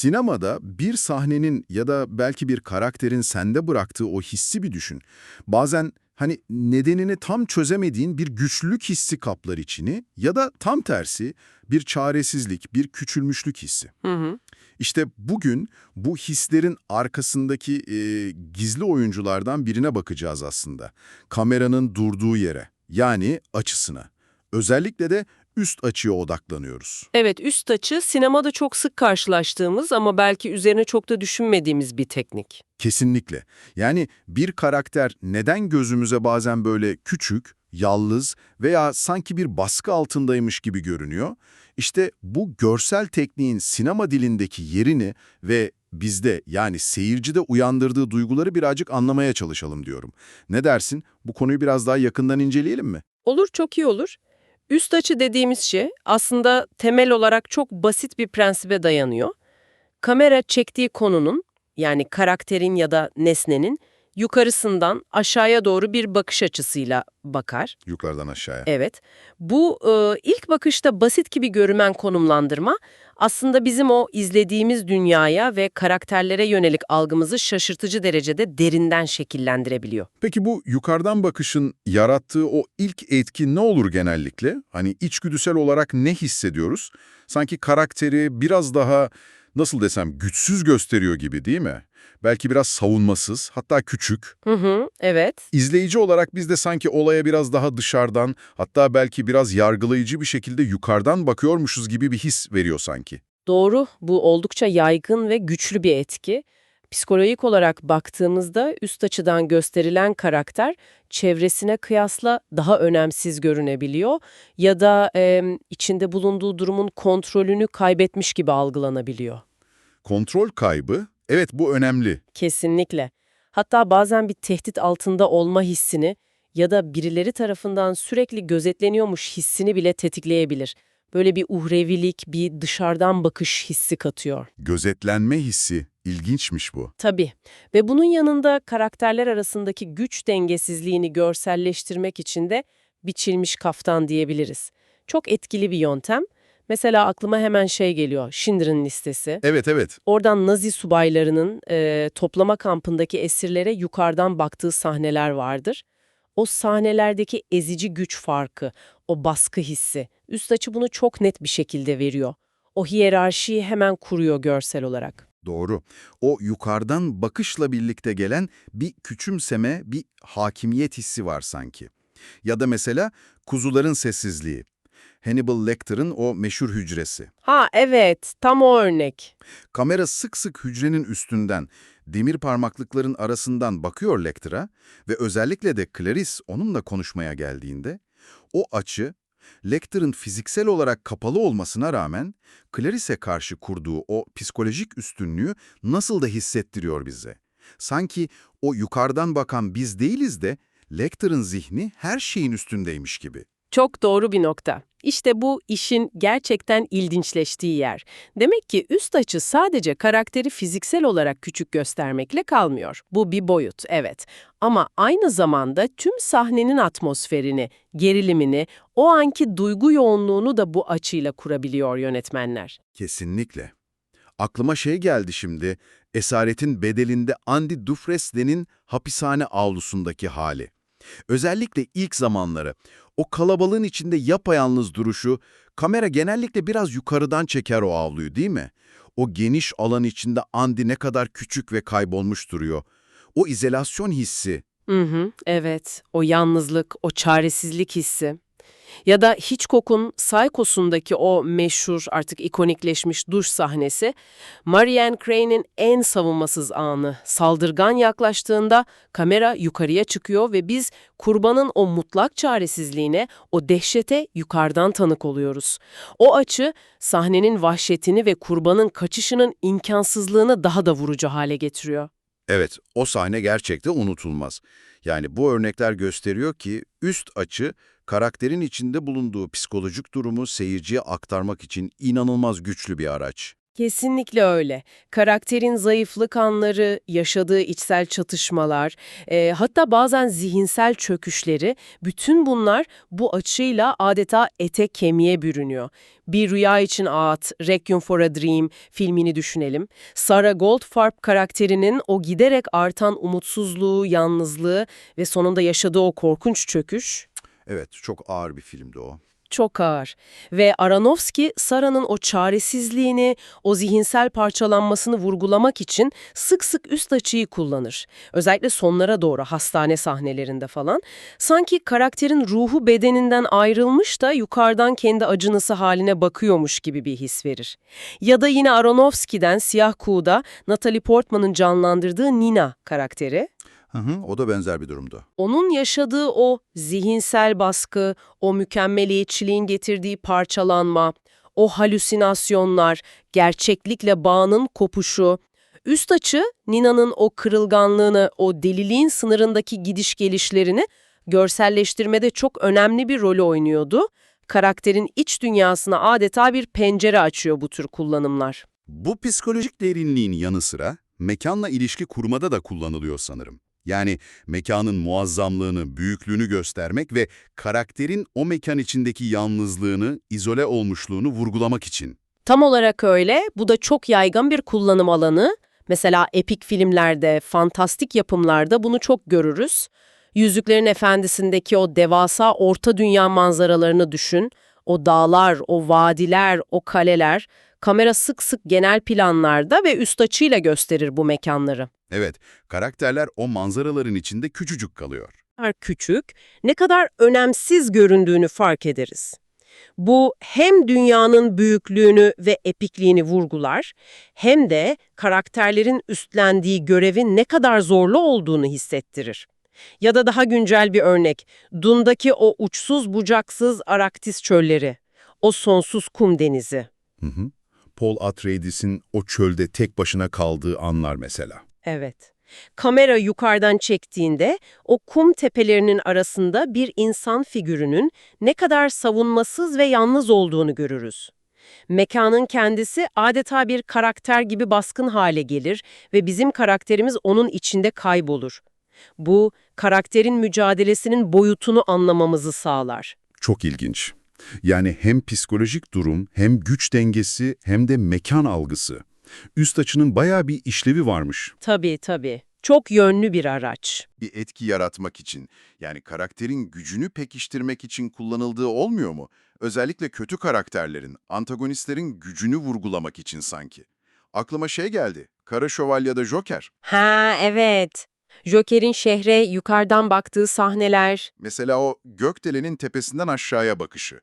Sinemada bir sahnenin ya da belki bir karakterin sende bıraktığı o hissi bir düşün. Bazen hani nedenini tam çözemediğin bir güçlülük hissi kaplar içini ya da tam tersi bir çaresizlik, bir küçülmüşlük hissi. Hı hı. İşte bugün bu hislerin arkasındaki e, gizli oyunculardan birine bakacağız aslında. Kameranın durduğu yere, yani açısına. Özellikle de üst açıya odaklanıyoruz. Evet, üst açı sinemada çok sık karşılaştığımız ama belki üzerine çok da düşünmediğimiz bir teknik. Kesinlikle. Yani bir karakter neden gözümüze bazen böyle küçük, yalnız veya sanki bir baskı altındaymış gibi görünüyor? İşte bu görsel tekniğin sinema dilindeki yerini ve bizde yani seyircide uyandırdığı duyguları birazcık anlamaya çalışalım diyorum. Ne dersin? Bu konuyu biraz daha yakından inceleyelim mi? Olur, çok iyi olur. Üst açı dediğimiz şey aslında temel olarak çok basit bir prensibe dayanıyor. Kamera çektiği konunun yani karakterin ya da nesnenin yukarısından aşağıya doğru bir bakış açısıyla bakar. Yukarıdan aşağıya. Evet. Bu e, ilk bakışta basit gibi görünen konumlandırma aslında bizim o izlediğimiz dünyaya ve karakterlere yönelik algımızı şaşırtıcı derecede derinden şekillendirebiliyor. Peki bu yukarıdan bakışın yarattığı o ilk etki ne olur genellikle? Hani içgüdüsel olarak ne hissediyoruz? Sanki karakteri biraz daha nasıl desem güçsüz gösteriyor gibi değil mi? Belki biraz savunmasız, hatta küçük. Hı hı, evet. İzleyici olarak biz de sanki olaya biraz daha dışarıdan, hatta belki biraz yargılayıcı bir şekilde yukarıdan bakıyormuşuz gibi bir his veriyor sanki. Doğru, bu oldukça yaygın ve güçlü bir etki. Psikolojik olarak baktığımızda üst açıdan gösterilen karakter çevresine kıyasla daha önemsiz görünebiliyor ya da e, içinde bulunduğu durumun kontrolünü kaybetmiş gibi algılanabiliyor. Kontrol kaybı, evet bu önemli. Kesinlikle. Hatta bazen bir tehdit altında olma hissini ya da birileri tarafından sürekli gözetleniyormuş hissini bile tetikleyebilir. Böyle bir uhrevilik, bir dışarıdan bakış hissi katıyor. Gözetlenme hissi, ilginçmiş bu. Tabii. Ve bunun yanında karakterler arasındaki güç dengesizliğini görselleştirmek için de biçilmiş kaftan diyebiliriz. Çok etkili bir yöntem. Mesela aklıma hemen şey geliyor, Schindler'in listesi. Evet evet. Oradan Nazi subaylarının e, toplama kampındaki esirlere yukarıdan baktığı sahneler vardır. O sahnelerdeki ezici güç farkı, o baskı hissi, üst açı bunu çok net bir şekilde veriyor. O hiyerarşiyi hemen kuruyor görsel olarak. Doğru. O yukarıdan bakışla birlikte gelen bir küçümseme, bir hakimiyet hissi var sanki. Ya da mesela kuzuların sessizliği. Hannibal Lecter'ın o meşhur hücresi. Ha evet, tam o örnek. Kamera sık sık hücrenin üstünden, demir parmaklıkların arasından bakıyor Lecter'a ve özellikle de Clarice onunla konuşmaya geldiğinde, o açı, Lecter'ın fiziksel olarak kapalı olmasına rağmen Clarice'e karşı kurduğu o psikolojik üstünlüğü nasıl da hissettiriyor bize. Sanki o yukarıdan bakan biz değiliz de Lecter'ın zihni her şeyin üstündeymiş gibi. Çok doğru bir nokta. İşte bu işin gerçekten ilginçleştiği yer. Demek ki üst açı sadece karakteri fiziksel olarak küçük göstermekle kalmıyor. Bu bir boyut, evet. Ama aynı zamanda tüm sahnenin atmosferini, gerilimini, o anki duygu yoğunluğunu da bu açıyla kurabiliyor yönetmenler. Kesinlikle. Aklıma şey geldi şimdi, Esaretin Bedelinde Andy Dufresne'nin hapishane avlusundaki hali. Özellikle ilk zamanları, o kalabalığın içinde yapayalnız duruşu, kamera genellikle biraz yukarıdan çeker o avluyu değil mi? O geniş alan içinde Andy ne kadar küçük ve kaybolmuş duruyor. O izolasyon hissi, Hı hı, evet. O yalnızlık, o çaresizlik hissi. Ya da Hitchcock'un Psycho'sundaki o meşhur, artık ikonikleşmiş duş sahnesi, Marianne Crane'in en savunmasız anı. Saldırgan yaklaştığında kamera yukarıya çıkıyor ve biz kurbanın o mutlak çaresizliğine, o dehşete yukarıdan tanık oluyoruz. O açı sahnenin vahşetini ve kurbanın kaçışının imkansızlığını daha da vurucu hale getiriyor. Evet, o sahne gerçekten unutulmaz. Yani bu örnekler gösteriyor ki üst açı, karakterin içinde bulunduğu psikolojik durumu seyirciye aktarmak için inanılmaz güçlü bir araç. Kesinlikle öyle. Karakterin zayıflık anları, yaşadığı içsel çatışmalar, e, hatta bazen zihinsel çöküşleri, bütün bunlar bu açıyla adeta ete kemiğe bürünüyor. Bir Rüya için Ağıt, Requiem for a Dream filmini düşünelim. Sarah Goldfarb karakterinin o giderek artan umutsuzluğu, yalnızlığı ve sonunda yaşadığı o korkunç çöküş Evet, çok ağır bir filmdi o. çok ağır. Ve Aronofsky, Sarah'nın o çaresizliğini, o zihinsel parçalanmasını vurgulamak için sık sık üst açıyı kullanır. Özellikle sonlara doğru hastane sahnelerinde falan. Sanki karakterin ruhu bedeninden ayrılmış da yukarıdan kendi acınısı haline bakıyormuş gibi bir his verir. Ya da yine Aronofsky'den Siyah Kuğu'da Natalie Portman'ın canlandırdığı Nina karakteri. Hı hı, o da benzer bir durumdu. Onun yaşadığı o zihinsel baskı, o mükemmeliyetçiliğin getirdiği parçalanma, o halüsinasyonlar, gerçeklikle bağının kopuşu, üst açı Nina'nın o kırılganlığını, o deliliğin sınırındaki gidiş gelişlerini görselleştirmede çok önemli bir rol oynuyordu. Karakterin iç dünyasına adeta bir pencere açıyor bu tür kullanımlar. Bu psikolojik derinliğin yanı sıra mekanla ilişki kurmada da kullanılıyor sanırım. Yani mekanın muazzamlığını, büyüklüğünü göstermek ve karakterin o mekan içindeki yalnızlığını, izole olmuşluğunu vurgulamak için. Tam olarak öyle. Bu da çok yaygın bir kullanım alanı. Mesela epik filmlerde, fantastik yapımlarda bunu çok görürüz. Yüzüklerin Efendisi'ndeki o devasa orta dünya manzaralarını düşün. O dağlar, o vadiler, o kaleler. Kamera sık sık genel planlarda ve üst açıyla gösterir bu mekanları. Evet, karakterler o manzaraların içinde küçücük kalıyor. küçük, ne kadar önemsiz göründüğünü fark ederiz. Bu hem dünyanın büyüklüğünü ve epikliğini vurgular, hem de karakterlerin üstlendiği görevin ne kadar zorlu olduğunu hissettirir. Ya da daha güncel bir örnek, Dun'daki o uçsuz bucaksız Araktis çölleri, o sonsuz kum denizi. Hı hı. Paul Atreides'in o çölde tek başına kaldığı anlar mesela. Evet. Kamera yukarıdan çektiğinde o kum tepelerinin arasında bir insan figürünün ne kadar savunmasız ve yalnız olduğunu görürüz. Mekanın kendisi adeta bir karakter gibi baskın hale gelir ve bizim karakterimiz onun içinde kaybolur. Bu, karakterin mücadelesinin boyutunu anlamamızı sağlar. Çok ilginç. Yani hem psikolojik durum, hem güç dengesi, hem de mekan algısı. Üst açının bayağı bir işlevi varmış. Tabii tabii. Çok yönlü bir araç. Bir etki yaratmak için, yani karakterin gücünü pekiştirmek için kullanıldığı olmuyor mu? Özellikle kötü karakterlerin, antagonistlerin gücünü vurgulamak için sanki. Aklıma şey geldi, Kara Şövalye'de Joker. Ha evet. Joker'in şehre yukarıdan baktığı sahneler, Mesela o gökdelenin tepesinden aşağıya bakışı.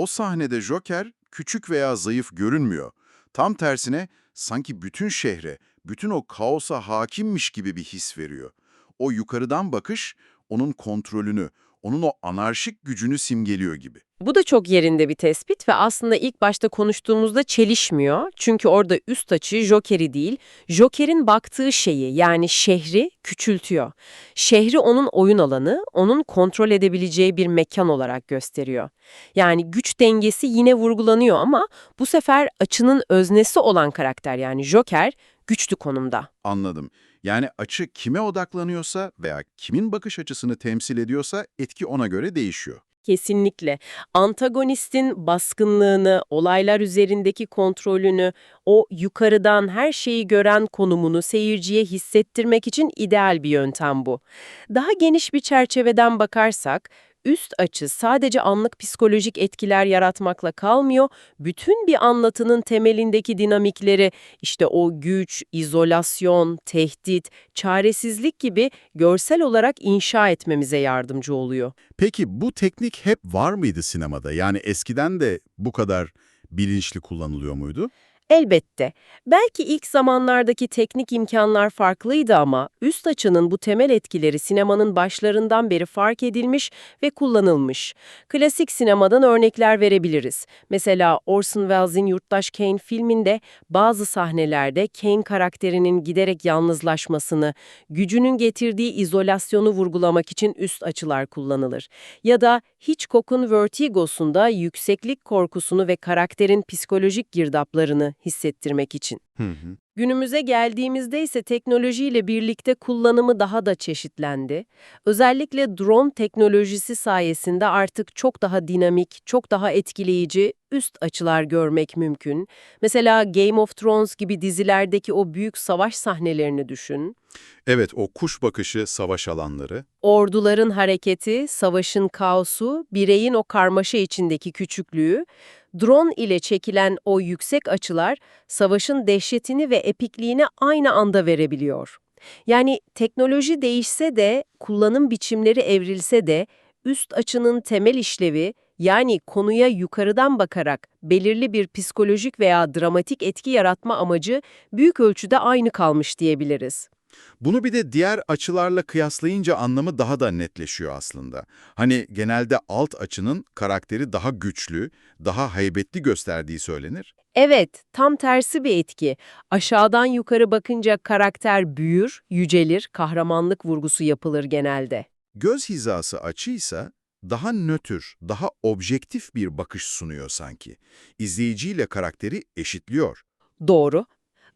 O sahnede Joker küçük veya zayıf görünmüyor. Tam tersine sanki bütün şehre, bütün o kaosa hakimmiş gibi bir his veriyor. O yukarıdan bakış onun kontrolünü, onun o anarşik gücünü simgeliyor gibi. Bu da çok yerinde bir tespit ve aslında ilk başta konuştuğumuzda çelişmiyor. Çünkü orada üst açı Joker'i değil, Joker'in baktığı şeyi yani şehri küçültüyor. Şehri onun oyun alanı, onun kontrol edebileceği bir mekan olarak gösteriyor. Yani güç dengesi yine vurgulanıyor ama bu sefer açının öznesi olan karakter yani Joker güçlü konumda. Anladım. Yani açı kime odaklanıyorsa veya kimin bakış açısını temsil ediyorsa etki ona göre değişiyor. Kesinlikle. Antagonistin baskınlığını, olaylar üzerindeki kontrolünü, o yukarıdan her şeyi gören konumunu seyirciye hissettirmek için ideal bir yöntem bu. Daha geniş bir çerçeveden bakarsak, üst açı sadece anlık psikolojik etkiler yaratmakla kalmıyor, bütün bir anlatının temelindeki dinamikleri, işte o güç, izolasyon, tehdit, çaresizlik gibi görsel olarak inşa etmemize yardımcı oluyor. Peki bu teknik hep var mıydı sinemada? Yani eskiden de bu kadar bilinçli kullanılıyor muydu? Elbette. Belki ilk zamanlardaki teknik imkanlar farklıydı ama üst açının bu temel etkileri sinemanın başlarından beri fark edilmiş ve kullanılmış. Klasik sinemadan örnekler verebiliriz. Mesela Orson Welles'in Yurttaş Kane filminde bazı sahnelerde Kane karakterinin giderek yalnızlaşmasını, gücünün getirdiği izolasyonu vurgulamak için üst açılar kullanılır. Ya da Hitchcock'un Vertigo'sunda yükseklik korkusunu ve karakterin psikolojik girdaplarını hissettirmek için. Hı hı. Günümüze geldiğimizde ise teknolojiyle birlikte kullanımı daha da çeşitlendi. Özellikle drone teknolojisi sayesinde artık çok daha dinamik, çok daha etkileyici üst açılar görmek mümkün. Mesela Game of Thrones gibi dizilerdeki o büyük savaş sahnelerini düşün. Evet, o kuş bakışı savaş alanları. Orduların hareketi, savaşın kaosu, bireyin o karmaşa içindeki küçüklüğü, drone ile çekilen o yüksek açılar savaşın dehşetini ve epikliğini aynı anda verebiliyor. Yani teknoloji değişse de, kullanım biçimleri evrilse de, üst açının temel işlevi, yani konuya yukarıdan bakarak belirli bir psikolojik veya dramatik etki yaratma amacı büyük ölçüde aynı kalmış diyebiliriz. Bunu bir de diğer açılarla kıyaslayınca anlamı daha da netleşiyor aslında. Hani genelde alt açının karakteri daha güçlü, daha heybetli gösterdiği söylenir. Evet, tam tersi bir etki. Aşağıdan yukarı bakınca karakter büyür, yücelir, kahramanlık vurgusu yapılır genelde. Göz hizası açıysa daha nötr, daha objektif bir bakış sunuyor sanki. İzleyiciyle karakteri eşitliyor. Doğru.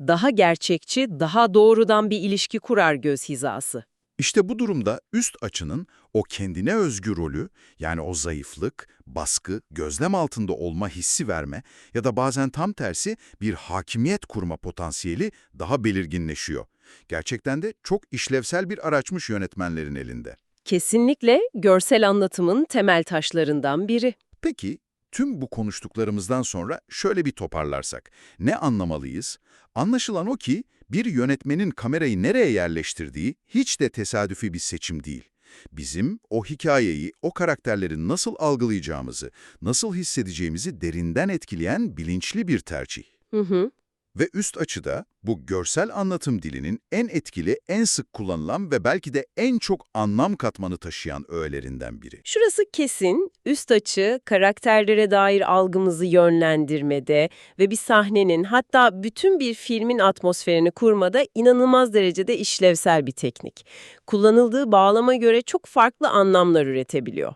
Daha gerçekçi, daha doğrudan bir ilişki kurar göz hizası. İşte bu durumda üst açının o kendine özgü rolü, yani o zayıflık, baskı, gözlem altında olma hissi verme ya da bazen tam tersi bir hakimiyet kurma potansiyeli daha belirginleşiyor. Gerçekten de çok işlevsel bir araçmış yönetmenlerin elinde. Kesinlikle görsel anlatımın temel taşlarından biri. Peki, tüm bu konuştuklarımızdan sonra şöyle bir toparlarsak, ne anlamalıyız? Anlaşılan o ki, bir yönetmenin kamerayı nereye yerleştirdiği hiç de tesadüfi bir seçim değil. Bizim o hikayeyi, o karakterleri nasıl algılayacağımızı, nasıl hissedeceğimizi derinden etkileyen bilinçli bir tercih. Hı hı. Ve üst açıda bu görsel anlatım dilinin en etkili, en sık kullanılan ve belki de en çok anlam katmanı taşıyan öğelerinden biri. Şurası kesin, üst açı karakterlere dair algımızı yönlendirmede ve bir sahnenin hatta bütün bir filmin atmosferini kurmada inanılmaz derecede işlevsel bir teknik. Kullanıldığı bağlama göre çok farklı anlamlar üretebiliyor.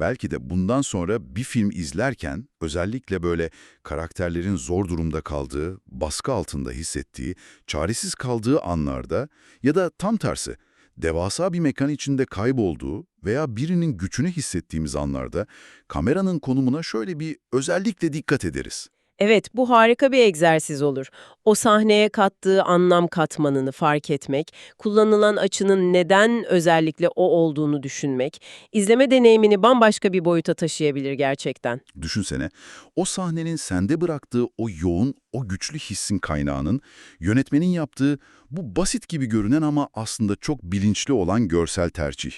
Belki de bundan sonra bir film izlerken özellikle böyle karakterlerin zor durumda kaldığı, baskı altında hissettiği, çaresiz kaldığı anlarda ya da tam tersi devasa bir mekan içinde kaybolduğu veya birinin gücünü hissettiğimiz anlarda kameranın konumuna şöyle bir özellikle dikkat ederiz. Evet, bu harika bir egzersiz olur. O sahneye kattığı anlam katmanını fark etmek, kullanılan açının neden özellikle o olduğunu düşünmek, izleme deneyimini bambaşka bir boyuta taşıyabilir gerçekten. Düşünsene, o sahnenin sende bıraktığı o yoğun, o güçlü hissin kaynağının yönetmenin yaptığı bu basit gibi görünen ama aslında çok bilinçli olan görsel tercih.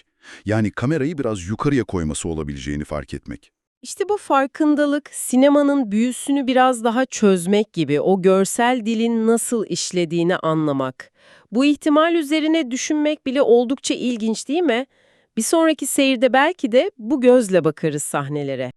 Yani kamerayı biraz yukarıya koyması olabileceğini fark etmek. İşte bu farkındalık, sinemanın büyüsünü biraz daha çözmek gibi, o görsel dilin nasıl işlediğini anlamak. Bu ihtimal üzerine düşünmek bile oldukça ilginç değil mi? Bir sonraki seyirde belki de bu gözle bakarız sahnelere.